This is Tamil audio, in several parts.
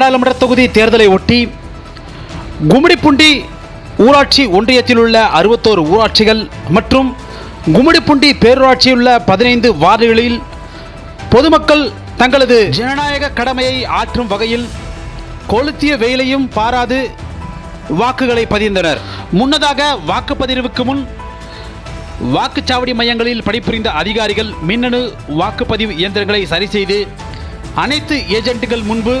நாடாளுமன்ற தொகுதி தேர்தலை ஒட்டி கும்மிடிப்பூண்டி ஊராட்சி ஒன்றியத்தில் உள்ள அறுபத்தோரு ஊராட்சிகள் மற்றும் கும்மிடிப்பூண்டி பேரூராட்சியில் உள்ள பதினைந்து வார்டுகளில் பொதுமக்கள் தங்களது ஜனநாயக கடமையை ஆற்றும் வகையில் கொளுத்திய வெயிலையும் பாராது வாக்குகளை பதிந்தனர். முன்னதாக வாக்குப்பதிவுக்கு முன் வாக்குச்சாவடி மையங்களில் பணிபுரிந்த அதிகாரிகள் மின்னணு வாக்குப்பதிவு இயந்திரங்களை சரி செய்து அனைத்து ஏஜென்ட்டுகள் முன்பு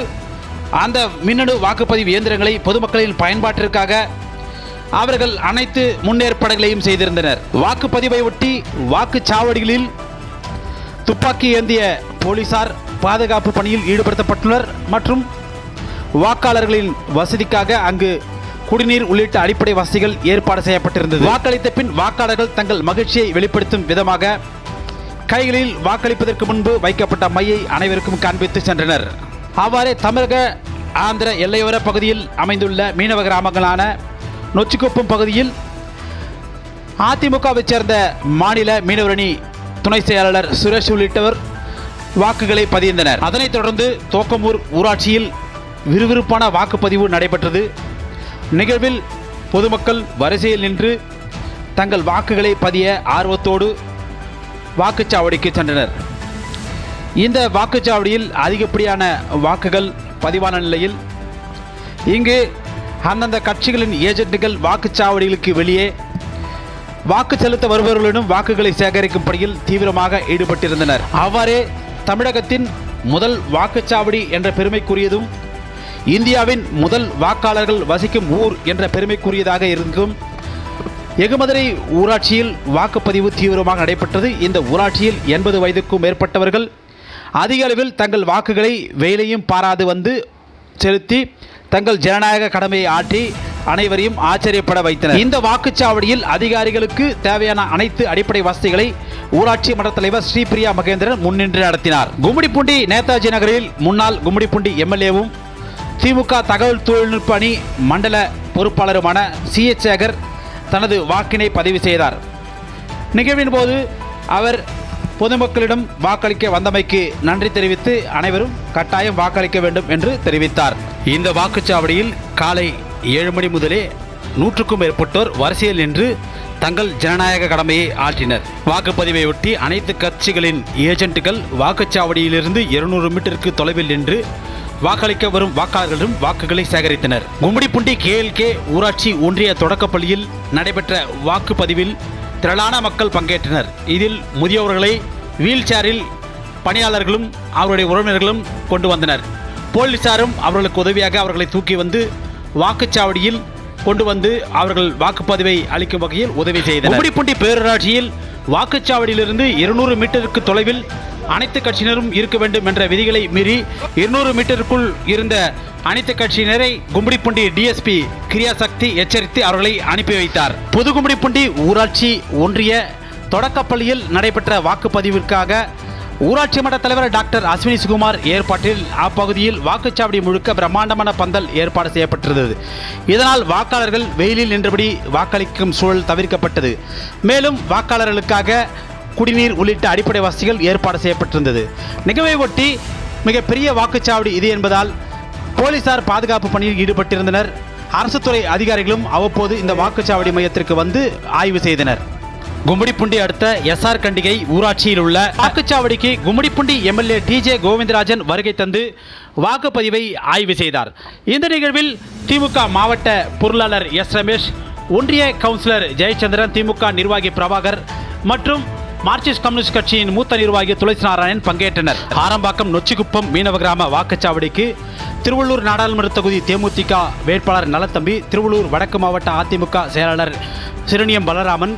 அந்த மின்னணு வாக்குப்பதிவு இயந்திரங்களை பொதுமக்களின் பயன்பாட்டிற்காக அவர்கள் அனைத்து முன்னேற்பாடுகளையும் செய்திருந்தனர். வாக்குப்பதிவை ஒட்டி வாக்குச்சாவடிகளில் துப்பாக்கி ஏந்திய போலீசார் பாதுகாப்பு பணியில் ஈடுபடுத்தப்பட்டுள்ளனர் மற்றும் வாக்காளர்களின் வசதிக்காக அங்கு குடிநீர் உள்ளிட்ட அடிப்படை வசதிகள் ஏற்பாடு செய்யப்பட்டிருந்தது. வாக்களித்த பின் வாக்காளர்கள் தங்கள் மகிழ்ச்சியை வெளிப்படுத்தும் விதமாக கைகளில் வாக்களிப்பதற்கு முன்பு வைக்கப்பட்ட மையை அனைவருக்கும் காண்பித்து சென்றனர். அவ்வாறே தமிழக ஆந்திர எல்லையோர பகுதியில் அமைந்துள்ள மீனவ கிராமங்களான நொச்சிக்குப்பம் பகுதியில் அதிமுகவைச் சேர்ந்த மாநில மீனவரணி துணை செயலாளர் சுரேஷ் உள்ளிட்டவர் வாக்குகளை பதிந்தனர். அதனைத் தொடர்ந்து தோக்கமூர் ஊராட்சியில் விறுவிறுப்பான வாக்குப்பதிவு நடைபெற்றது. நிகழ்வில் பொதுமக்கள் வரிசையில் நின்று தங்கள் வாக்குகளை பதிய ஆர்வத்தோடு வாக்குச்சாவடிக்கு சென்றனர். இந்த வாக்குச்சாவடியில் அதிகப்படியான வாக்குகள் பதிவான நிலையில் இங்கு அந்தந்த கட்சிகளின் ஏஜென்ட்டுகள் வாக்குச்சாவடிகளுக்கு வெளியே வாக்கு செலுத்த வருபவர்களிடம் வாக்குகளை சேகரிக்கும் பணியில் தீவிரமாக ஈடுபட்டிருந்தனர். அவ்வாறே தமிழகத்தின் முதல் வாக்குச்சாவடி என்ற பெருமைக்குரியதும் இந்தியாவின் முதல் வாக்காளர்கள் வசிக்கும் ஊர் என்ற பெருமைக்குரியதாக இருக்கும். எகுமதுரை ஊராட்சியில் வாக்குப்பதிவு தீவிரமாக நடைபெற்றது. இந்த ஊராட்சியில் எண்பது வயதுக்கும் மேற்பட்டவர்கள் அதிக அளவில் தங்கள் வாக்குகளை வெயிலையும் பாராது வந்து செலுத்தி தங்கள் ஜனநாயக கடமையை ஆற்றி அனைவரையும் ஆச்சரியப்பட வைத்தனர். இந்த வாக்குச்சாவடியில் அதிகாரிகளுக்கு தேவையான அனைத்து அடிப்படை வசதிகளை ஊராட்சி மன்ற தலைவர் ஸ்ரீபிரியா மகேந்திரன் முன்னின்று நடத்தினார். கும்மிடிப்பூண்டி நேதாஜி நகரில் முன்னாள் கும்மிடிப்பூண்டி எம்எல்ஏவும் திமுக தகவல் தொழில்நுட்ப அணி மண்டல பொறுப்பாளருமான சி எச் சேகர் தனது வாக்கினை பதிவு செய்தார். நிகழ்வின் போது அவர் பொதுமக்களிடம் வாக்களிக்க வந்தமைக்கு நன்றி தெரிவித்து அனைவரும் கட்டாயம் வாக்களிக்க வேண்டும் என்று தெரிவித்தார். இந்த வாக்குச்சாவடியில் காலை ஏழு மணி முதலே நூற்றுக்கும் மேற்பட்டோர் வரிசையில் நின்று தங்கள் ஜனநாயக கடமையை ஆற்றினர். வாக்குப்பதிவை ஒட்டி அனைத்து கட்சிகளின் ஏஜென்ட்டுகள் வாக்குச்சாவடியிலிருந்து இருநூறு மீட்டருக்கு தொலைவில் நின்று வாக்களிக்க வரும் வாக்காளர்களிடம் வாக்குகளை சேகரித்தனர். கும்மிடிப்புண்டி கேஎல்கே ஊராட்சி ஒன்றிய தொடக்கப்பள்ளியில் நடைபெற்ற வாக்குப்பதிவில் திரளான மக்கள் பங்கேற்றனர். இதில் முதியவர்களை வீல் சேரில் பணியாளர்களும் அவருடைய உறவினர்களும் கொண்டு வந்தனர். போலீசாரும் அவர்களுக்கு உதவியாக அவர்களை தூக்கி வந்து வாக்குச்சாவடியில் கொண்டு வந்து அவர்கள் வாக்குப்பதிவை அளிக்கும் வகையில் உதவி செய்தனர். கும்மிடிப்பூண்டி பேரூராட்சியில் வாக்குச்சாவடியிலிருந்து இருநூறு மீட்டருக்கு தொலைவில் அனைத்து கட்சியினரும் இருக்க வேண்டும் என்ற விதிகளை மீறி இருநூறு மீட்டருக்குள் இருந்த அனைத்து கட்சியினரை கும்மிடிப்பூண்டி டிஎஸ்பி கிரியாசக்தி எச்சரித்து அவர்களை அனுப்பி வைத்தார். புது கும்மிடிப்பூண்டி ஊராட்சி ஒன்றிய தொடக்கப்பள்ளியில் நடைபெற்ற வாக்குப்பதிவிற்காக ஊராட்சி மன்ற தலைவர் டாக்டர் அஸ்வினி சுகுமார் ஏற்பாட்டில் அப்பகுதியில் வாக்குச்சாவடி முழுக்க பிரம்மாண்டமான பந்தல் ஏற்பாடு செய்யப்பட்டிருந்தது. இதனால் வாக்காளர்கள் வெயிலில் நின்றபடி வாக்களிக்கும் சூழல் தவிர்க்கப்பட்டது. மேலும் வாக்காளர்களுக்காக குடிநீர் உள்ளிட்ட அடிப்படை வசதிகள் ஏற்பாடு செய்யப்பட்டிருந்தது. நிகழ்வை ஒட்டி மிகப்பெரிய வாக்குச்சாவடி இது என்பதால் போலீசார் பாதுகாப்பு பணியில் ஈடுபட்டிருந்தனர். அரசு துறை அதிகாரிகளும் அவ்வப்போது இந்த வாக்குச்சாவடி மையத்திற்கு வந்து ஆய்வு செய்தனர். கும்மிடிப்பூண்டி அடுத்த எஸ்ஆர் கண்டிகை ஊராட்சியில் உள்ள வாக்குச்சாவடிக்கு கும்மிடிப்பூண்டி எம்எல்ஏ டிஜே கோவிந்தராஜன் வருகை தந்து வாக்குப்பதிவை ஆய்வு செய்தார். இந்த நிகழ்வில் திமுக மாவட்ட பொருளாளர் எஸ் ரமேஷ் ஒன்றிய கவுன்சிலர் ஜெயச்சந்திரன் திமுக நிர்வாகி பிரபாகர் மற்றும் மார்க்சிஸ்ட் கம்யூனிஸ்ட் கட்சியின் மூத்த நிர்வாகி துளசி நாராயணன் பங்கேற்றனர். ஆரம்பாக்கம் நொச்சிக்குப்பம் மீனவ கிராம வாக்குச்சாவடிக்கு திருவள்ளூர் நாடாளுமன்ற தொகுதி தேமுதிக வேட்பாளர் நலத்தம்பி திருவள்ளூர் வடக்கு மாவட்ட அதிமுக செயலாளர் சிறுனியம் பலராமன்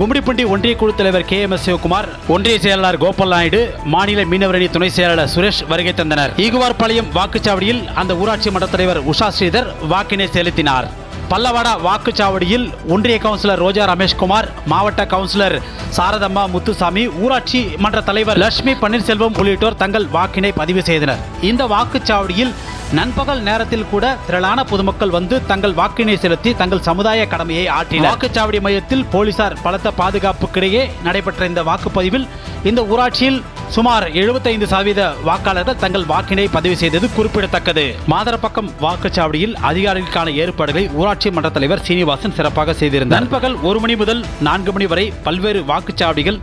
கும்மிடிப்பூண்டி ஒன்றிய குழு தலைவர் கே எம் எஸ் சிவகுமார் ஒன்றிய செயலாளர் கோபால் நாயுடு மாநில மீனவரணி துணை செயலாளர் சுரேஷ் வருகை தந்தனர். ஈகுவார்பாளையம் வாக்குச்சாவடியில் அந்த ஊராட்சி மன்ற தலைவர் உஷா ஸ்ரீதர் வாக்கினை செலுத்தினார். பல்லவாடா வாக்குச்சாவடியில் ஒன்றிய கவுன்சிலர் ரோஜா ரமேஷ்குமார் மாவட்ட கவுன்சிலர் சாரதம்மா முத்துசாமி ஊராட்சி மன்ற தலைவர் லட்சுமி பன்னீர்செல்வம் உள்ளிட்டோர் தங்கள் வாக்கினை பதிவு செய்தனர். இந்த வாக்குச்சாவடியில் நண்பகல் நேரத்தில் கூட திரளான பொதுமக்கள் வந்து தங்கள் வாக்கினை செலுத்தி தங்கள் சமுதாய கடமையை ஆற்றினர். வாக்குச்சாவடி மையத்தில் போலீசார் பலத்த பாதுகாப்புக்கிடையே நடைபெற்ற இந்த வாக்குப்பதிவில் இந்த ஊராட்சியில் சுமார் 75% சதவீத வாக்காளர்கள் தங்கள் வாக்கினை பதிவு செய்தது குறிப்பிடத்தக்கது. மாதரப்பக்கம் வாக்குச்சாவடியில் அதிகாரிகளுக்கான ஏற்பாடுகளை ஊராட்சி மன்ற தலைவர் சீனிவாசன் சிறப்பாக செய்திருந்தார். நண்பகல் ஒரு மணி முதல் நான்கு மணி வரை பல்வேறு வாக்குச்சாவடிகள்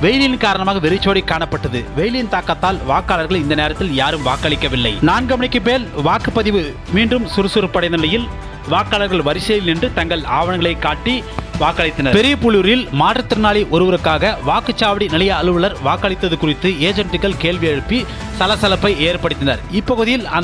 வெயிலின் காரணமாக வெறிச்சோடி காணப்பட்டது. வெயிலின் தாக்கத்தால் வாக்காளர்கள் இந்த நேரத்தில் யாரும் வாக்களிக்கவில்லை. நான்கு மணிக்கு மேல் வாக்குப்பதிவு மீண்டும் சுறுசுறுப்படைந்த நிலையில் வாக்காளர்கள் வரிசையில் நின்று தங்கள் ஆவணங்களை காட்டி வாக்களித்தனர். பெரியபுலூரில் மாற்றுத்திறனாளி ஒருவருக்காக வாக்குச்சாவடி நிலைய அலுவலர் வாக்களித்தது குறித்து ஏஜென்ட்டுகள் கேள்வி எழுப்பி சலசலப்பை ஏற்படுத்தினர். இப்பகுதியில் அந்த